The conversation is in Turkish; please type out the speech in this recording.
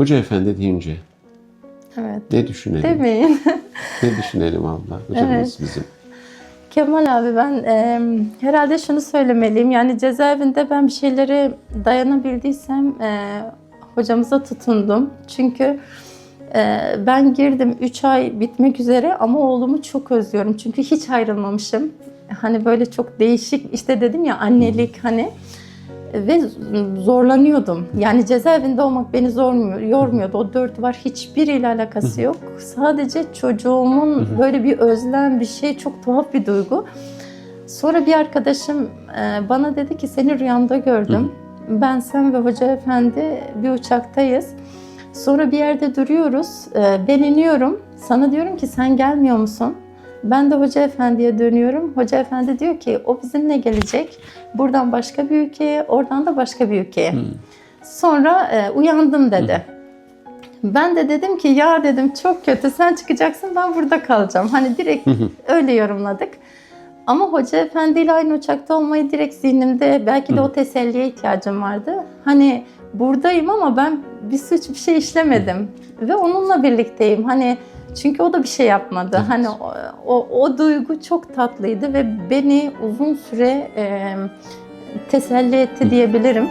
Hoca efendi deyince Evet. ne düşünelim? Demeyin. Ne düşünelim abla? Hocamız Evet. bizim. Kemal abi ben e, herhalde şunu söylemeliyim. Yani cezaevinde ben bir şeylere dayanabildiysem e, hocamıza tutundum. Çünkü e, ben girdim 3 ay bitmek üzere ama oğlumu çok özlüyorum. Çünkü hiç ayrılmamışım. Hani böyle çok değişik işte dedim ya annelik hani ve zorlanıyordum. Yani cezaevinde olmak beni zormuyor, yormuyordu. O dört duvar hiçbiriyle alakası yok. Sadece çocuğumun böyle bir özlem, bir şey çok tuhaf bir duygu. Sonra bir arkadaşım e, bana dedi ki seni rüyamda gördüm. Ben sen ve hoca efendi bir uçaktayız. Sonra bir yerde duruyoruz. E, Ben iniyorum. Sana diyorum ki sen gelmiyor musun? Ben de hoca efendiye dönüyorum. Hoca efendi diyor ki o bizimle gelecek. Buradan başka bir ülkeye, oradan da başka bir ülkeye. Sonra e, uyandım dedi. Ben de dedim ki ya dedim çok kötü sen çıkacaksın ben burada kalacağım. Hani direkt öyle yorumladık. Ama hoca efendiyle aynı uçakta olmayı direkt zihnimde belki de o teselliye ihtiyacım vardı. Hani buradayım ama ben bir suç bir şey işlemedim ve onunla birlikteyim. Hani çünkü o da bir şey yapmadı. Evet. Hani o, o, o duygu çok tatlıydı ve beni uzun süre e, teselli etti diyebilirim.